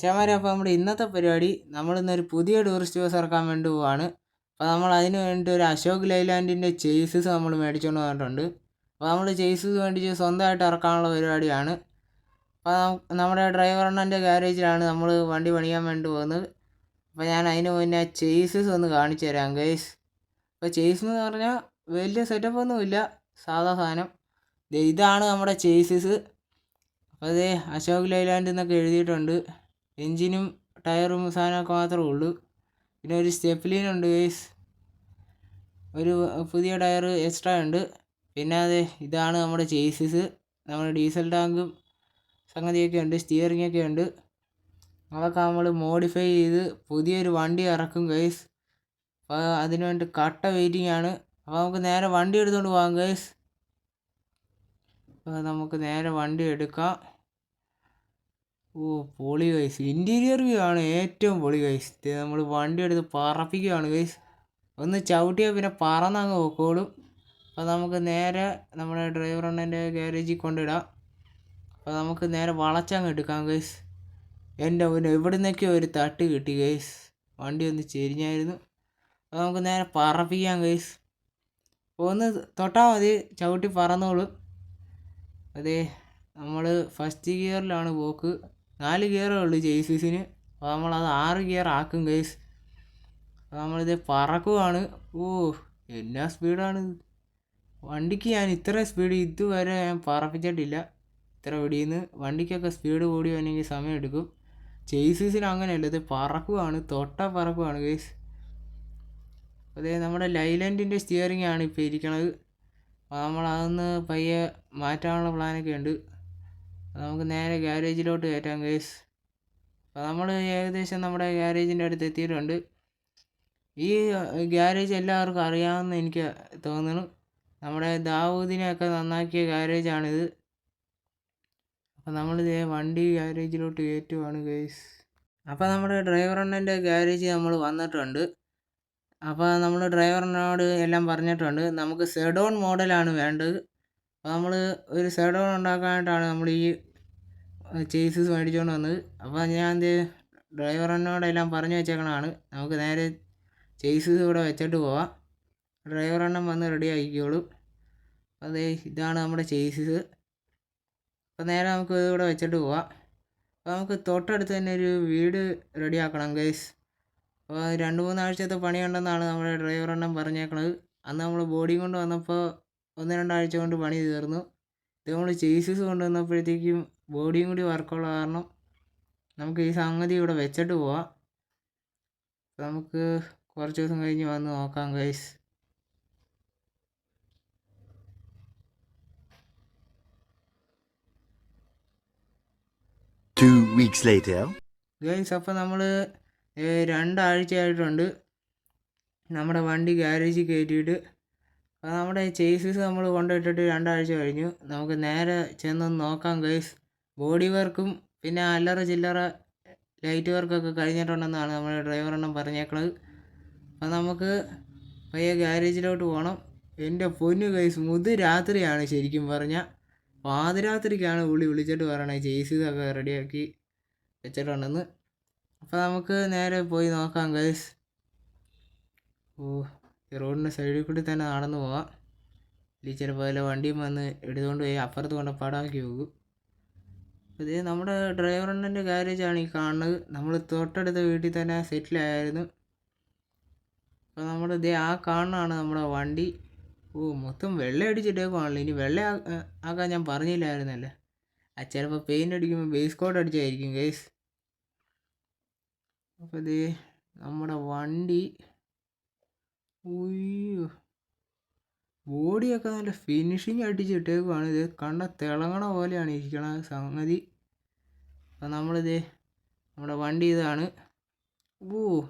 ചേമാരെ അപ്പോൾ നമ്മുടെ ഇന്നത്തെ പരിപാടി നമ്മളിന്നൊരു പുതിയ ടൂറിസ്റ്റ് ബസ് ഇറക്കാൻ വേണ്ടി പോവാണ്. അപ്പോൾ നമ്മൾ അതിന് വേണ്ടി ഒരു അശോക് ലൈലാൻഡിന്റെ ചേസസ് നമ്മൾ മേടിച്ചുകൊണ്ട് വന്നിട്ടുണ്ട്. അപ്പോൾ നമ്മൾ ചേസസ് മേടിച്ച് സ്വന്തമായിട്ട് ഇറക്കാനുള്ള പരിപാടിയാണ്. അപ്പോൾ നമ്മുടെ ഡ്രൈവറിന്റെ ഗാരേജിലാണ് നമ്മൾ വണ്ടി പണിയാൻ വേണ്ടി പോകുന്നത്. അപ്പോൾ ഞാൻ അതിന് മുന്നേ ചേസസ് ഒന്ന് കാണിച്ചു തരാം ഗൈസ് അപ്പോൾ ചേസ് എന്ന് പറഞ്ഞാൽ വലിയ സെറ്റപ്പ് ഒന്നുമില്ല സാധാ സാധനം. ഇതാണ് നമ്മുടെ ചേസസ് അപ്പോൾ അതേ അശോക് ലൈലാൻഡ് എന്നൊക്കെ എഴുതിയിട്ടുണ്ട്. എൻജിനും ടയറും സാധനമൊക്കെ മാത്രമേ ഉള്ളൂ. പിന്നെ ഒരു സ്റ്റെപ്ലിനുണ്ട് ഗൈസ് ഒരു പുതിയ ടയർ എക്സ്ട്രാ ഉണ്ട്. പിന്നെ അതെ ഇതാണ് നമ്മുടെ ചേസിസ് നമ്മുടെ ഡീസൽ ടാങ്കും സംഗതിയൊക്കെ ഉണ്ട് സ്റ്റിയറിംഗ് ഒക്കെ ഉണ്ട്. അതൊക്കെ നമ്മൾ മോഡിഫൈ ചെയ്ത് പുതിയൊരു വണ്ടി ഇറക്കും ഗൈസ് അപ്പോൾ അതിന് വേണ്ടി കട്ട വെയിറ്റിംഗ് ആണ്. അപ്പോൾ നമുക്ക് നേരെ വണ്ടി എടുത്തുകൊണ്ട് പോകാം ഗൈസ് അപ്പോൾ നമുക്ക് നേരെ വണ്ടി എടുക്കാം. ഓ പൊളി ഗൈസ് ഇന്റീരിയർ വ്യൂ ആണ് ഏറ്റവും പൊളി ഗൈസ് നമ്മൾ വണ്ടി എടുത്ത് പറപ്പിക്കുകയാണ് ഗൈസ് ഒന്ന് ചവിട്ടിയാൽ പിന്നെ പറന്നങ്ങ് പൊക്കോളും. അപ്പോൾ നമുക്ക് നേരെ നമ്മുടെ ഡ്രൈവർ അണ്ണന്റെ ഗ്യാരേജിൽ കൊണ്ടിടാം. അപ്പോൾ നമുക്ക് നേരെ വളച്ചങ്ങ് എടുക്കാം ഗൈസ് എന്റെ പിന്നെ ഇവിടെ നിന്നൊക്കെ ഒരു തട്ട് കിട്ടി ഗൈസ് വണ്ടി ഒന്ന് ചെരിഞ്ഞായിരുന്നു. അപ്പോൾ നമുക്ക് നേരെ പറപ്പിക്കാം ഗൈസ് ഒന്ന് തൊട്ടാൽ മതി ചവിട്ടി പറന്നോളും. അതെ നമ്മൾ ഫസ്റ്റ് ഗിയറിലാണ് പോക്ക്. നാല് ഗിയറേ ഉള്ളൂ ജേസിസിന് അപ്പോൾ നമ്മളത് ആറ് ഗിയർ ആക്കും ഗൈസ് നമ്മളിത് പറക്കുവാണ്. ഓ എന്നാ സ്പീഡാണ് വണ്ടിക്ക് ഞാൻ ഇത്ര സ്പീഡ് ഇതുവരെ ഞാൻ പറപ്പിച്ചിട്ടില്ല. ഇത്ര വെടിയിൽ വണ്ടിക്കൊക്കെ സ്പീഡ് കൂടി വന്നെങ്കിൽ സമയം എടുക്കും. ചേസീസിന് അങ്ങനെയല്ല ഇത് പറക്കുവാണ്. തൊട്ട പറക്കുവാണ് ഗൈസ് അതേ നമ്മുടെ ലൈലൻഡിന്റെ സ്റ്റിയറിംഗ് ആണ് ഇപ്പോൾ ഇരിക്കണത്. അപ്പോൾ നമ്മളതൊന്ന് പയ്യെ മാറ്റാനുള്ള പ്ലാനൊക്കെ ഉണ്ട്. നമുക്ക് നേരെ ഗ്യാരേജിലോട്ട് കയറ്റാം ഗേസ് അപ്പോൾ നമ്മൾ ഏകദേശം നമ്മുടെ ഗ്യാരേജിന്റെ അടുത്ത് എത്തിയിട്ടുണ്ട്. ഈ ഗ്യാരേജ് എല്ലാവർക്കും അറിയാമെന്ന് എനിക്ക് തോന്നുന്നു. നമ്മുടെ ദാവൂദിനെയൊക്കെ നന്നാക്കിയ ഗ്യാരേജാണിത് അപ്പോൾ നമ്മൾ വണ്ടി ഗ്യാരേജിലോട്ട് കയറ്റുവാണ് ഗേസ് അപ്പോൾ നമ്മുടെ ഡ്രൈവർ അണ്ണന്റെ ഗ്യാരേജ് നമ്മൾ വന്നിട്ടുണ്ട്. അപ്പോൾ നമ്മൾ ഡ്രൈവറിനോട് എല്ലാം പറഞ്ഞിട്ടുണ്ട്. നമുക്ക് സെഡോൺ മോഡലാണ് വേണ്ടത്. അപ്പോൾ നമ്മൾ ഒരു സെഡോൺ ഉണ്ടാക്കാനായിട്ടാണ് നമ്മൾ ഈ ചേസസ് മേടിച്ചുകൊണ്ട് വന്നത്. അപ്പോൾ ഞാൻ എന്ത് ഡ്രൈവറിനോടെല്ലാം പറഞ്ഞു വെച്ചേക്കണതാണ്. നമുക്ക് നേരെ ചേസസ് ഇവിടെ വെച്ചിട്ട് പോവാം. ഡ്രൈവർ എണ്ണം വന്ന് റെഡി ആക്കിക്കോളും അതേ ഇതാണ് നമ്മുടെ ചേസസ് അപ്പോൾ നേരെ നമുക്ക് ഇവിടെ വെച്ചിട്ട് പോവാം. അപ്പോൾ നമുക്ക് തൊട്ടടുത്ത് തന്നെ ഒരു വീട് റെഡി ആക്കണം ഗൈസ് അപ്പോൾ രണ്ട് മൂന്നാഴ്ചത്തെ പണിയുണ്ടെന്നാണ് നമ്മുടെ ഡ്രൈവർ എണ്ണം പറഞ്ഞേക്കണത്. അന്ന് നമ്മൾ ബോഡി കൊണ്ട് വന്നപ്പോൾ ഒന്ന് രണ്ടാഴ്ച കൊണ്ട് പണി തീർന്നു. ഇത് നമ്മൾ ചേസസ് കൊണ്ടുവന്നപ്പോഴത്തേക്കും ബോഡിയും കൂടി വർക്കുള്ള കാരണം നമുക്ക് ഈ സംഗതി ഇവിടെ വെച്ചിട്ട് പോവാം. നമുക്ക് കുറച്ച് ദിവസം കഴിഞ്ഞ് വന്ന് നോക്കാം guys Two weeks later. Guys അപ്പോൾ നമ്മൾ രണ്ടാഴ്ചയായിട്ടുണ്ട്. നമ്മുടെ വണ്ടി ഗ്യാരേജിൽ കയറ്റിയിട്ട് അപ്പോൾ നമ്മുടെ ചേസസ് നമ്മൾ കൊണ്ടുപോയിട്ടിട്ട് രണ്ടാഴ്ച കഴിഞ്ഞു. നമുക്ക് നേരെ ചെന്നൊന്ന് നോക്കാം ഗൈസ് ബോഡി വർക്കും പിന്നെ അല്ലറ ചില്ലറ ലൈറ്റ് വർക്കൊക്കെ കഴിഞ്ഞിട്ടുണ്ടെന്നാണ് നമ്മുടെ ഡ്രൈവർ എണ്ണം പറഞ്ഞേക്കണത്. അപ്പോൾ നമുക്ക് പയ്യെ ഗ്യാരേജിലോട്ട് പോകണം എന്റെ പൊന്നു കൈസ് മുത് രാത്രിയാണ് ശരിക്കും പറഞ്ഞാൽ പാതിരാത്രിക്കാണ് പുള്ളി വിളിച്ചിട്ട് പറയണത് ചേസിതൊക്കെ റെഡിയാക്കി വെച്ചിട്ടുണ്ടെന്ന്. അപ്പോൾ നമുക്ക് നേരെ പോയി നോക്കാം ഗൈസ്. ഓ ഈ റോഡിന്റെ സൈഡിൽ കൂടി തന്നെ നടന്നു പോവാം. ഇല്ലെങ്കിൽ ചിലപ്പോൾ വല്ല വണ്ടിയും വന്ന് എടുത്തുകൊണ്ട് പോയി അപ്പുറത്ത് കൊണ്ട് പടാക്കി പോകും ഇത് നമ്മുടെ ഡ്രൈവർ അണ്ണന്റെ ഗാരേജാണ് ഈ കാണുന്നത്. നമ്മൾ തൊട്ടടുത്ത വീട്ടിൽ തന്നെ സെറ്റിലായിരുന്നു അപ്പോൾ നമ്മുടെ ഇതേ ആ കാണാണ് നമ്മുടെ വണ്ടി. ഓ മൊത്തം വെള്ളം അടിച്ചിട്ടേക്കാണല്ലോ ഇനി വെള്ളം ആക്കാൻ ഞാൻ പറഞ്ഞില്ലായിരുന്നല്ലേ? ആ ചിലപ്പോൾ പെയിന്റ് അടിക്കുമ്പോൾ ബേസ് കോട്ട് അടിച്ചായിരിക്കും ഗേസ് അപ്പോൾ ഇത് നമ്മുടെ വണ്ടി. ഉയ്യോ. ബോഡിയൊക്കെ നല്ല ഫിനിഷിങ് അടിച്ച് ഇട്ടേക്കുവാണ്. ഇത് കണ്ട തിളങ്ങണ പോലെയാണ് ഇരിക്കണ സംഗതി. അപ്പം നമ്മളിത് നമ്മുടെ വണ്ടി ഇതാണ്. ഓ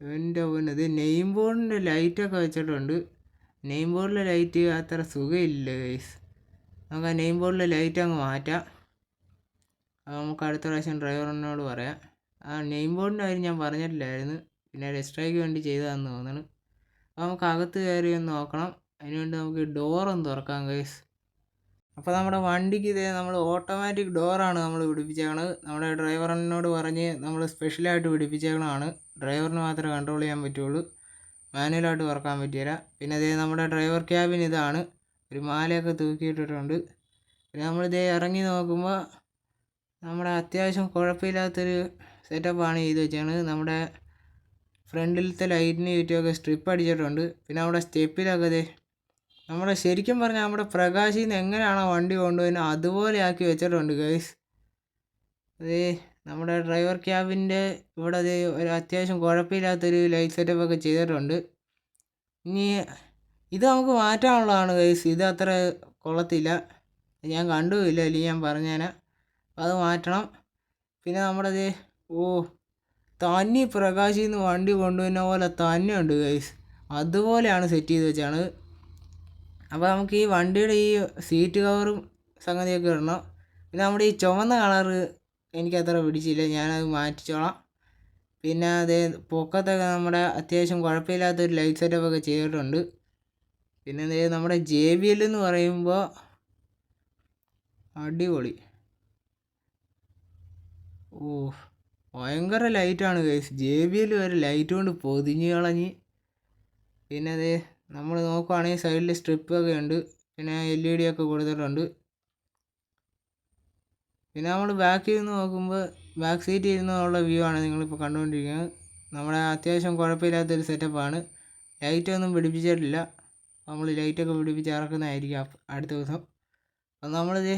എന്റെ പിന്നെ ഇത് നെയിം ബോർഡിന്റെ ലൈറ്റൊക്കെ വെച്ചിട്ടുണ്ട്. നെയിം ബോർഡിലെ ലൈറ്റ് അത്ര സുഖമില്ല ഗൈസ് നമുക്ക് ആ നെയിം ബോർഡിലെ ലൈറ്റ് അങ്ങ് മാറ്റാം. അത് നമുക്ക് അടുത്ത പ്രാവശ്യം ഡ്രൈവറിനോട് പറയാം. ആ നെയിം ബോർഡിന്റെ കാര്യം ഞാൻ പറഞ്ഞിട്ടില്ലായിരുന്നു. പിന്നെ രജിസ്ട്രയ്ക്ക് വേണ്ടി ചെയ്തതാണെന്ന് തോന്നുന്നു. അപ്പോൾ നമുക്ക് അകത്ത് കയറി ഒന്ന് നോക്കണം. അതിനുവേണ്ടി നമുക്ക് ഡോറൊന്ന് തുറക്കാം ഗൈസ് അപ്പോൾ നമ്മുടെ വണ്ടിക്ക് ഇതേ നമ്മൾ ഓട്ടോമാറ്റിക് ഡോറാണ് നമ്മൾ പിടിപ്പിച്ചേക്കണത്. നമ്മുടെ ഡ്രൈവറിനോട് പറഞ്ഞ് നമ്മൾ സ്പെഷ്യലായിട്ട് പിടിപ്പിച്ചേക്കണതാണ്. ഡ്രൈവറിന് മാത്രമേ കൺട്രോൾ ചെയ്യാൻ പറ്റുള്ളൂ. മാനുവലായിട്ട് തുറക്കാൻ പറ്റിയില്ല പിന്നെ ഇതേ നമ്മുടെ ഡ്രൈവർ ക്യാബിൻ ഇതാണ്. ഒരു മാലയൊക്കെ തൂക്കിയിട്ടിട്ടുണ്ട്. പിന്നെ നമ്മളിതേ ഇറങ്ങി നോക്കുമ്പോൾ നമ്മുടെ അത്യാവശ്യം കുഴപ്പമില്ലാത്തൊരു സെറ്റപ്പാണ് ചെയ്ത് വെച്ചാണ് നമ്മുടെ ഫ്രണ്ടിലത്തെ ലൈറ്റിന് ചുറ്റുമൊക്കെ സ്ട്രിപ്പ് അടിച്ചിട്ടുണ്ട്. പിന്നെ നമ്മുടെ സ്റ്റെപ്പിലൊക്കെ ദേ നമ്മുടെ ശരിക്കും പറഞ്ഞാൽ നമ്മുടെ പ്രകാശിൽ നിന്ന് എങ്ങനെയാണോ വണ്ടി കൊണ്ടുപോയിന് അതുപോലെ ആക്കി വെച്ചിട്ടുണ്ട് ഗൈസ് അതേ നമ്മുടെ ഡ്രൈവർ ക്യാബിന്റെ ഇവിടെ അത് ഒരു അത്യാവശ്യം കുഴപ്പമില്ലാത്തൊരു ലൈറ്റ് സെറ്റപ്പ് ഒക്കെ ചെയ്തിട്ടുണ്ട്. ഇനി ഇത് നമുക്ക് മാറ്റാനുള്ളതാണ് ഗൈസ് ഇത് അത്ര കൊള്ളത്തില്ല. ഞാൻ കണ്ടുമില്ല അല്ലെങ്കിൽ ഞാൻ പറഞ്ഞേനെ. അത് മാറ്റണം. പിന്നെ നമ്മുടെ ദേ ഓ തന്നി പ്രകാശിൽ നിന്ന് വണ്ടി കൊണ്ടുവരുന്ന പോലെ തന്നെ ഉണ്ട് ഗൈസ് അതുപോലെയാണ് സെറ്റ് ചെയ്ത് വെച്ചാണ് അപ്പോൾ നമുക്ക് ഈ വണ്ടിയുടെ ഈ സീറ്റ് കവറും സംഗതിയൊക്കെ ഇടണം. പിന്നെ നമ്മുടെ ഈ ചുവന്ന കളറ് എനിക്ക് അത്ര പിടിച്ചില്ല. ഞാനത് മാറ്റിച്ചോളാം. പിന്നെ അതേ പൊക്കത്തൊക്കെ നമ്മുടെ അത്യാവശ്യം കുഴപ്പമില്ലാത്തൊരു ലൈറ്റ് സെറ്റപ്പ് ഒക്കെ ചെയ്തിട്ടുണ്ട്. പിന്നെ ദേ നമ്മുടെ ജെ ബി എൽ എന്ന് പറയുമ്പോൾ അടിപൊളി. ഓ ഭയങ്കര ലൈറ്റാണ് ഗൈസ് ജെ ബി എൽ വരെ ലൈറ്റ് കൊണ്ട് പൊതിഞ്ഞ് കളഞ്ഞ്. പിന്നെ അതേ നമ്മൾ നോക്കുവാണെങ്കിൽ സൈഡിൽ സ്ട്രിപ്പ് ഒക്കെ ഉണ്ട്. പിന്നെ എൽ ഇ ഡി ഒക്കെ കൊടുത്തിട്ടുണ്ട്. പിന്നെ നമ്മൾ ബാക്കിൽ നിന്ന് നോക്കുമ്പോൾ ബാക്ക് സീറ്റിൽ ഇരുന്നുള്ള വ്യൂ ആണ് നിങ്ങളിപ്പോൾ കണ്ടുകൊണ്ടിരിക്കുന്നത്. നമ്മുടെ അത്യാവശ്യം കുഴപ്പമില്ലാത്തൊരു സെറ്റപ്പാണ് ലൈറ്റൊന്നും പിടിപ്പിച്ചിട്ടില്ല. നമ്മൾ ലൈറ്റൊക്കെ പിടിപ്പിച്ച് ഇറക്കുന്നതായിരിക്കും അടുത്ത ദിവസം. അപ്പം നമ്മളിത്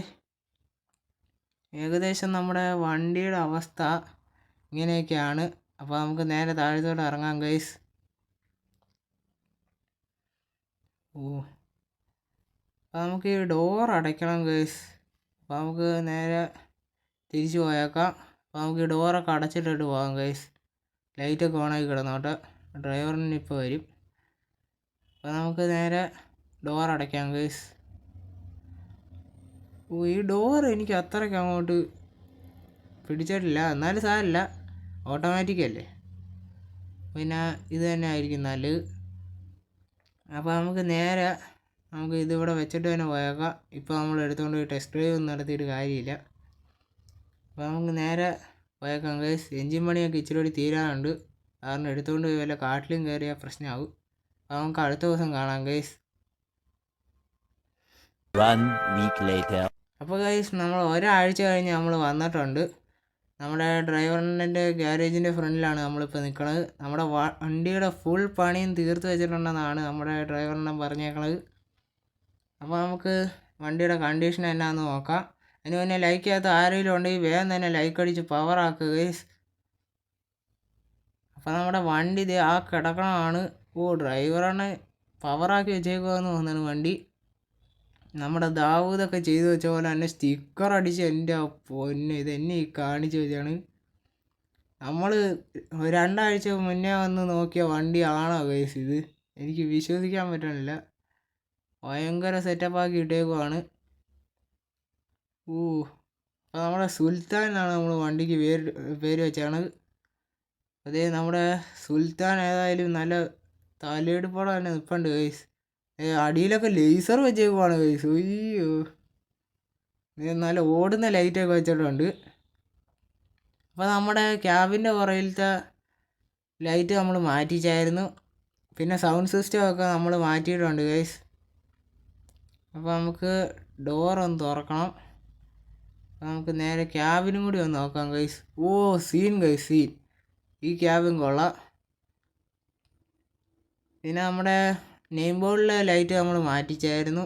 ഏകദേശം നമ്മുടെ വണ്ടിയുടെ അവസ്ഥ ഇങ്ങനെയൊക്കെയാണ്. അപ്പോൾ നമുക്ക് നേരെ താഴത്തോട്ട് ഇറങ്ങാം ഗൈസ് ഓ അപ്പോൾ നമുക്ക് ഈ ഡോർ അടയ്ക്കണം ഗൈസ് അപ്പോൾ നമുക്ക് നേരെ തിരിച്ചു പോയേക്കാം. അപ്പോൾ നമുക്ക് ഈ ഡോറൊക്കെ അടച്ചിട്ടിട്ട് പോകാം ഗൈസ് ലൈറ്റൊക്കെ ഓണാക്കി കിടന്നോട്ടെ ഡ്രൈവറിന് ഇപ്പോൾ വരും. അപ്പോൾ നമുക്ക് നേരെ ഡോർ അടയ്ക്കാം ഗൈസ് ഓ ഈ ഡോർ എനിക്ക് അത്രയ്ക്ക് അങ്ങോട്ട് പിടിച്ചിട്ടില്ല. എന്നാലും സാരമില്ല. ഓട്ടോമാറ്റിക്കല്ലേ പിന്നെ ഇത് തന്നെ ആയിരിക്കും നല്ലത്. അപ്പോൾ നമുക്ക് നേരെ നമുക്ക് ഇതിവിടെ വെച്ചിട്ട് തന്നെ പോയേക്കാം. ഇപ്പോൾ നമ്മൾ എടുത്തുകൊണ്ട് പോയി ടെസ്റ്റ് ഡ്രൈവ് ഒന്നും നടത്തിയിട്ട് കാര്യമില്ല. അപ്പോൾ നമുക്ക് നേരെ പോയേക്കാം ഗൈസ് എൻജിൻ പണിയൊക്കെ ഇച്ചിരി കൂടി തീരാനുണ്ട്. കാരണം എടുത്തുകൊണ്ട് പോയി വല്ല കാട്ടിലും കയറിയാൽ പ്രശ്നമാവും. അപ്പോൾ നമുക്ക് അടുത്ത ദിവസം കാണാം later. അപ്പോൾ ഗൈസ് നമ്മൾ ഒരാഴ്ച കഴിഞ്ഞ് നമ്മൾ വന്നിട്ടുണ്ട്. നമ്മുടെ ഡ്രൈവറിന്റെ ഗ്യാരേജിന്റെ ഫ്രണ്ടിലാണ് നമ്മളിപ്പോൾ നിൽക്കുന്നത് നമ്മുടെ വണ്ടിയുടെ ഫുൾ പണിയും തീർത്ത് വെച്ചിട്ടുണ്ടെന്നാണ് നമ്മുടെ ഡ്രൈവറിനെ പറഞ്ഞേക്കുന്നത് അപ്പോൾ നമുക്ക് വണ്ടിയുടെ കണ്ടീഷൻ എന്നാന്ന് നോക്കാം. അതിന് മുന്നേ ലൈക്ക് ചെയ്യാത്ത ആരെങ്കിലും ഉണ്ടെങ്കിൽ വേഗം തന്നെ ലൈക്ക് അടിച്ച് പവർ ആക്കുക അപ്പോൾ നമ്മുടെ വണ്ടി ഇത് ആ കിടക്കണമാണ് ഓ ഡ്രൈവറാണ് പവറാക്കി വെച്ചേക്കുവാന്ന് തോന്നുന്നു വണ്ടി. നമ്മുടെ ദാവൂദൊക്കെ ചെയ്തു വെച്ച പോലെ തന്നെ സ്റ്റിക്കർ അടിച്ച് എന്റെ പൊന്നെ ഇത് എന്നെ ഈ കാണിച്ചു വെച്ചാണ് നമ്മൾ രണ്ടാഴ്ച മുന്നേ വന്ന് നോക്കിയ വണ്ടി ആണോ ഗൈസ് ഇത്? എനിക്ക് വിശ്വസിക്കാൻ പറ്റണില്ല. ഭയങ്കര സെറ്റപ്പാക്കി ഇട്ടേക്കുവാണ്. ഊ അപ്പോൾ നമ്മുടെ സുൽത്താൻ എന്നാണ് നമ്മൾ വണ്ടിക്ക് പേര് പേര് വെച്ചാണ്. അതേ നമ്മുടെ സുൽത്താൻ ഏതായാലും നല്ല തലയെടുപ്പോടെ തന്നെ നിൽപ്പുണ്ട് ഏ അടിയിലൊക്കെ ലേസർ വെച്ചേക്കുവാണ് ഗൈസ് അയ്യോ. നല്ല ഓടുന്ന ലൈറ്റൊക്കെ വെച്ചിട്ടുണ്ട്. അപ്പോൾ നമ്മുടെ ക്യാബിന്റെ പുറയിലത്തെ ലൈറ്റ് നമ്മൾ മാറ്റിച്ചായിരുന്നു. പിന്നെ സൗണ്ട് സിസ്റ്റമൊക്കെ നമ്മൾ മാറ്റിയിട്ടുണ്ട് ഗൈസ് അപ്പോൾ നമുക്ക് ഡോർ ഒന്ന് തുറക്കണം. നമുക്ക് നേരെ ക്യാബിനും കൂടി ഒന്ന് നോക്കാം ഗൈസ് ഓ സീൻ ഗൈസ് സീൻ ഈ ക്യാബിൻ കൊള്ളാം. പിന്നെ നമ്മുടെ നെയിം ബോർഡിലെ ലൈറ്റ് നമ്മൾ മാറ്റിച്ചായിരുന്നു.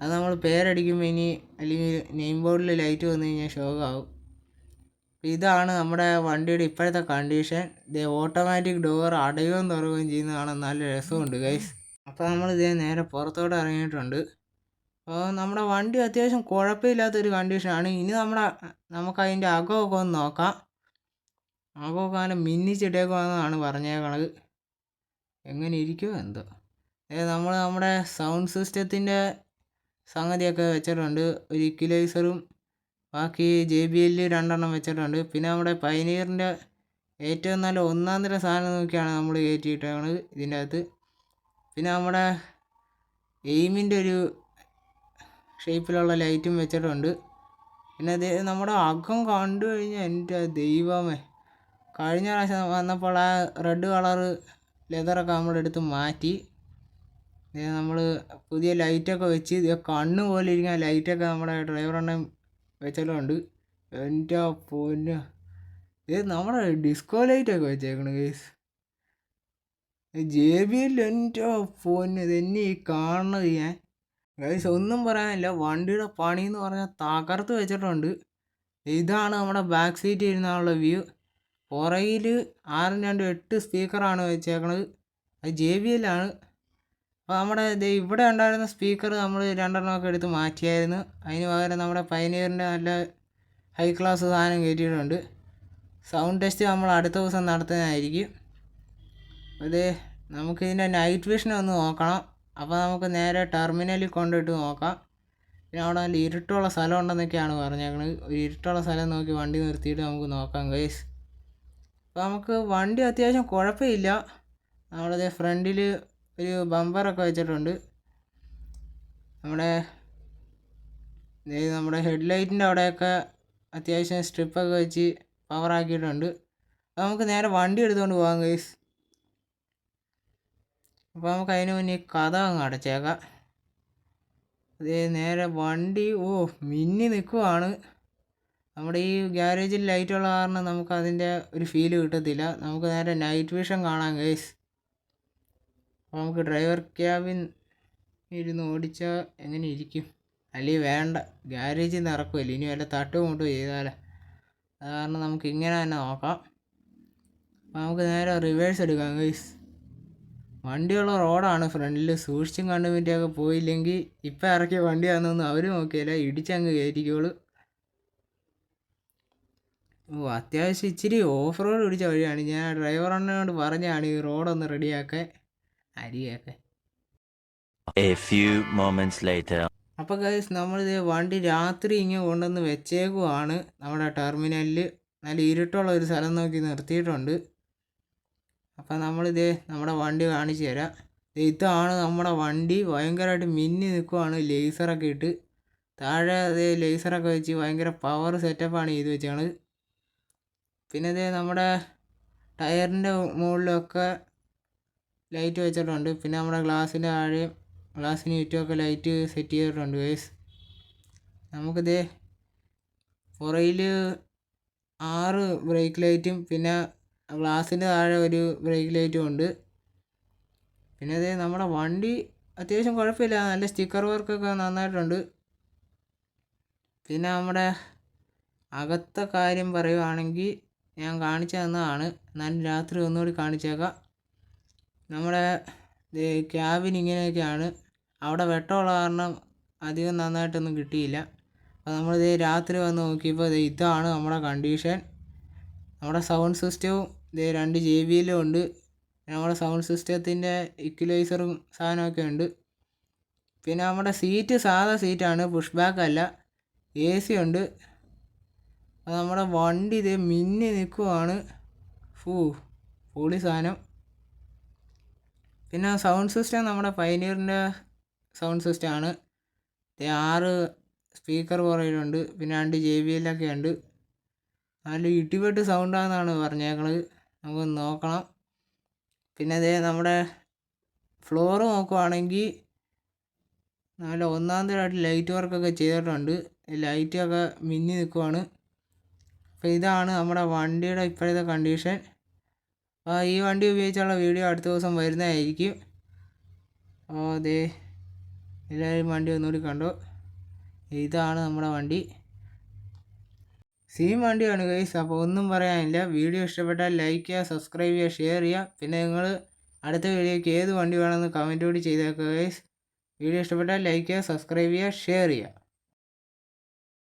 അത് നമ്മൾ പേരടിക്കുമ്പോൾ ഇനി അല്ലെങ്കിൽ നെയിം ബോർഡിൽ ലൈറ്റ് വന്നു കഴിഞ്ഞാൽ ഷോക്കാവും ഇതാണ് നമ്മുടെ വണ്ടിയുടെ ഇപ്പോഴത്തെ കണ്ടീഷൻ ഇത് ഓട്ടോമാറ്റിക് ഡോർ അടയുകയും തുറക്കുകയും ചെയ്യുന്നതാണ് നല്ല രസമുണ്ട് ഗൈസ് അപ്പോൾ നമ്മൾ ഇതേ നേരെ പുറത്തോട്ട് ഇറങ്ങിയിട്ടുണ്ട്. അപ്പോൾ നമ്മുടെ വണ്ടി അത്യാവശ്യം കുഴപ്പമില്ലാത്തൊരു കണ്ടീഷനാണ് ഇനി നമ്മുടെ നമുക്ക് അതിന്റെ അകമൊക്കെ ഒന്ന് നോക്കാം. അകമൊക്കെ അങ്ങനെ മിന്നിച്ചിട്ടേക്കുവാന്നാണ് പറഞ്ഞേക്കണത്. എങ്ങനെ ഇരിക്കുമോ എന്തോ. നമ്മൾ നമ്മുടെ സൗണ്ട് സിസ്റ്റത്തിന്റെ സംഗതിയൊക്കെ വെച്ചിട്ടുണ്ട്. ഒരു ഇക്വലൈസറും ബാക്കി ജെ ബി എല്ലിൽ രണ്ടെണ്ണം വെച്ചിട്ടുണ്ട്. പിന്നെ നമ്മുടെ പൈനീറിന്റെ ഏറ്റവും നല്ല ഒന്നാം തരം സാധനം നോക്കിയാണ് നമ്മൾ കയറ്റിയിട്ടാണ് ഇതിന്റെ അകത്ത്. പിന്നെ നമ്മുടെ എയിമിന്റെ ഒരു ഷേപ്പിലുള്ള ലൈറ്റും വെച്ചിട്ടുണ്ട്. പിന്നെ അത് നമ്മുടെ അകം കണ്ടു കഴിഞ്ഞാൽ എന്റെ ദൈവമേ. കഴിഞ്ഞ പ്രാവശ്യം വന്നപ്പോൾ ആ റെഡ് കളറ് ലെതറൊക്കെ നമ്മളെടുത്ത് മാറ്റി. നമ്മൾ പുതിയ ലൈറ്റൊക്കെ വെച്ച് കണ്ണ് പോലെ ഇരിക്കുന്ന ലൈറ്റൊക്കെ നമ്മുടെ ഡ്രൈവർ എണ്ണം വെച്ചാലും ഉണ്ട് എന്റെ പൊന്നോ. ഇത് നമ്മുടെ ഡിസ്കോ ലൈറ്റൊക്കെ വെച്ചേക്കണ് കേസ് ജെ ബി എൽ എന്റെ പൊന്ന്. ഇതെന്നെ ഈ കാണുന്നത് ഞാൻ. ഗൈസ് ഒന്നും പറയാനില്ല. വണ്ടിയുടെ പണി എന്ന് പറഞ്ഞാൽ തകർത്ത് വെച്ചിട്ടുണ്ട്. ഇതാണ് നമ്മുടെ ബാക്ക് സീറ്റ് ഇരുന്നുള്ള വ്യൂ പുറകിൽ ആറും രണ്ടും എട്ട് സ്പീക്കറാണ് വെച്ചേക്കണത്. അത് ജെ ബി എല്ലാണ് അപ്പോൾ നമ്മുടെ ദേ ഇവിടെ ഉണ്ടായിരുന്ന സ്പീക്കർ നമ്മൾ രണ്ടെണ്ണമൊക്കെ എടുത്ത് മാറ്റിയായിരുന്നു. അതിന് പകരം നമ്മുടെ പയനീറിന്റെ നല്ല ഹൈ ക്ലാസ് സാധനം കയറ്റിയിട്ടുണ്ട് സൗണ്ട് ടെസ്റ്റ് നമ്മൾ അടുത്ത ദിവസം നടത്തുന്നതായിരിക്കും. അത് നമുക്കിതിന്റെ നൈറ്റ് വിഷൻ ഒന്ന് നോക്കണം. അപ്പോൾ നമുക്ക് നേരെ ടെർമിനലിൽ കൊണ്ടിട്ട് നോക്കാം. പിന്നെ അവിടെ നല്ല ഇരുട്ടുള്ള സ്ഥലം ഉണ്ടെന്നൊക്കെയാണ് പറഞ്ഞേക്കുന്നത് ഒരു ഇരുട്ടുള്ള സ്ഥലം നോക്കി വണ്ടി നിർത്തിയിട്ട് നമുക്ക് നോക്കാം ഗൈസ് അപ്പോൾ നമുക്ക് വണ്ടി അത്യാവശ്യം കുഴപ്പമില്ല. നമ്മളത് ഫ്രണ്ടിൽ ഒരു ബമ്പറൊക്കെ വെച്ചിട്ടുണ്ട്. നമ്മുടെ നമ്മുടെ നമ്മുടെ ഹെഡ്ലൈറ്റിന്റെ അവിടെയൊക്കെ അത്യാവശ്യം സ്ട്രിപ്പൊക്കെ വെച്ച് പവറാക്കിയിട്ടുണ്ട്. അപ്പോൾ നമുക്ക് നേരെ വണ്ടി എടുത്തുകൊണ്ട് പോകാം ഗൈസ്. അപ്പോൾ നമുക്ക് അതിന് മുന്നേ കഥ അങ്ങ് അടച്ചേക്കാം. അതേ നേരെ വണ്ടി ഓ മിന്നി നിൽക്കുവാണ് നമ്മുടെ ഈ ഗ്യാരേജിൽ ലൈറ്റുള്ള കാരണം നമുക്ക് അതിന്റെ ഒരു ഫീൽ കിട്ടത്തില്ല. നമുക്ക് നേരെ നൈറ്റ് വിഷൻ കാണാം ഗൈസ്. നമുക്ക് ഡ്രൈവർ ക്യാബിൻ ഇരുന്ന് ഓടിച്ചാൽ എങ്ങനെ ഇരിക്കും? അല്ലെങ്കിൽ വേണ്ട. ഗ്യാരേജിൽ നിന്ന് ഇറക്കുമല്ലോ ഇനി വല്ല തട്ട് കൊണ്ടും ചെയ്താലേ. അത് കാരണം നമുക്ക് ഇങ്ങനെ തന്നെ നോക്കാം. അപ്പോൾ നമുക്ക് നേരെ റിവേഴ്സ് എടുക്കാം ഗൈസ് വണ്ടിയുള്ള റോഡാണ് ഫ്രണ്ടിൽ സൂക്ഷിച്ചും കണ്ടും പറ്റിയൊക്കെ പോയില്ലെങ്കിൽ ഇപ്പം ഇറക്കിയ വണ്ടിയാണെന്നൊന്നും അവർ നോക്കിയില്ല. ഇടിച്ചങ്ങ് കയറ്റിക്കോളൂ. ഓ അത്യാവശ്യം ഇച്ചിരി ഓഫ് റോഡ് പിടിച്ച വഴിയാണ്. ഞാൻ ഡ്രൈവർ അണ്ണനോട് പറഞ്ഞാണ് ഈ റോഡൊന്ന് റെഡിയാക്കാൻ അരിയൊക്കെ. അപ്പോൾ ഗൈസ് നമ്മളിത് വണ്ടി രാത്രി ഇങ്ങനെ കൊണ്ടുവന്ന് വെച്ചേക്കുവാണ്. നമ്മുടെ ടെർമിനലിൽ നല്ല ഇരുട്ടുള്ള ഒരു സ്ഥലം നോക്കി നിർത്തിയിട്ടുണ്ട്. അപ്പോൾ നമ്മളിത് നമ്മുടെ വണ്ടി കാണിച്ചു തരാം. ഇതാണ് നമ്മുടെ വണ്ടി. ഭയങ്കരമായിട്ട് മിന്നി നിൽക്കുവാണ് ലേസറൊക്കെ ഇട്ട്. താഴെ അതേ ലേസറൊക്കെ വെച്ച് ഭയങ്കര പവർ സെറ്റപ്പാണ് ചെയ്ത് വെച്ചാണ് പിന്നെ അതേ നമ്മുടെ ടയറിന്റെ മുകളിലൊക്കെ ലൈറ്റ് വെച്ചിട്ടുണ്ട്. പിന്നെ നമ്മുടെ ഗ്ലാസ്സിന്റെ താഴെയും ഗ്ലാസ്സിന് ചുറ്റുമൊക്കെ ലൈറ്റ് സെറ്റ് ചെയ്തിട്ടുണ്ട് ഗൈസ് നമുക്കിതേ പുറയിൽ ആറ് ബ്രേക്ക് ലൈറ്റും പിന്നെ ഗ്ലാസിന്റെ താഴെ ഒരു ബ്രേക്ക് ലൈറ്റും ഉണ്ട്. പിന്നെ അതേ നമ്മുടെ വണ്ടി അത്യാവശ്യം കുഴപ്പമില്ല. നല്ല സ്റ്റിക്കർ വർക്കൊക്കെ നന്നായിട്ടുണ്ട്. പിന്നെ നമ്മുടെ അകത്തെ കാര്യം പറയുവാണെങ്കിൽ ഞാൻ കാണിച്ചു തന്നതാണ്. എന്നാലും രാത്രി ഒന്നുകൂടി കാണിച്ചേക്കാം. നമ്മുടെ ക്യാബിൻ ഇങ്ങനെയൊക്കെയാണ്. അവിടെ വെട്ടമുള്ള കാരണം അധികം നന്നായിട്ടൊന്നും കിട്ടിയില്ല. അപ്പോൾ നമ്മൾ ദേ രാത്രി വന്ന് നോക്കിയപ്പോൾ ദേ ഇതാണ് നമ്മുടെ കണ്ടീഷൻ. നമ്മുടെ സൗണ്ട് സിസ്റ്റവും ഇത് രണ്ട് ജെ ബി എല്ലും ഉണ്ട്. നമ്മുടെ സൗണ്ട് സിസ്റ്റത്തിന്റെ ഇക്വലൈസറും സാധനമൊക്കെ ഉണ്ട്. പിന്നെ നമ്മുടെ സീറ്റ് സാധാ സീറ്റാണ് പുഷ് ബാക്ക് അല്ല എ സി ഉണ്ട്. നമ്മുടെ വണ്ടി ഇത് മിന്നി നിൽക്കുവാണ് ഫൂ പൊളി സാധനം. പിന്നെ സൗണ്ട് സിസ്റ്റം നമ്മുടെ പൈനീറിന്റെ സൗണ്ട് സിസ്റ്റമാണ്. ആണ് ആറ് സ്പീക്കർ പുറകിലുണ്ട് പിന്നെ രണ്ട് ജെ ബി എല്ലൊക്കെ ഉണ്ട്. നല്ല ഇടിവെട്ട് സൗണ്ടാണെന്നാണ് പറഞ്ഞേക്കണത്. നമുക്ക് നോക്കണം. പിന്നെ അതേ നമ്മുടെ ഫ്ലോറ് നോക്കുവാണെങ്കിൽ നല്ല ഒന്നാം തരമായിട്ട് ലൈറ്റ് വർക്കൊക്കെ ചെയ്തിട്ടുണ്ട്. ലൈറ്റൊക്കെ മിന്നി നിൽക്കുവാണ് അപ്പോൾ ഇതാണ് നമ്മുടെ വണ്ടിയുടെ ഇപ്പോഴത്തെ കണ്ടീഷൻ. ഈ വണ്ടി ഉപയോഗിച്ചുള്ള വീഡിയോ അടുത്ത ദിവസം വരുന്നതായിരിക്കും. അതെ എല്ലാവരും വണ്ടി ഒന്നുകൂടി കണ്ടു. ഇതാണ് നമ്മുടെ വണ്ടി. സെയിം വണ്ടിയാണ് ഗൈസ് അപ്പോൾ ഒന്നും പറയാനില്ല. വീഡിയോ ഇഷ്ടപ്പെട്ടാൽ ലൈക്ക് ചെയ്യുക സബ്സ്ക്രൈബ് ചെയ്യുക ഷെയർ ചെയ്യുക. പിന്നെ നിങ്ങൾ അടുത്ത വീഡിയോയ്ക്ക് ഏത് വണ്ടി വേണമെന്ന് കമന്റ് കൂടി ചെയ്തേക്കുക ഗൈസ് വീഡിയോ ഇഷ്ടപ്പെട്ടാൽ ലൈക്ക് ചെയ്യുക സബ്സ്ക്രൈബ് ചെയ്യുക ഷെയർ ചെയ്യുക.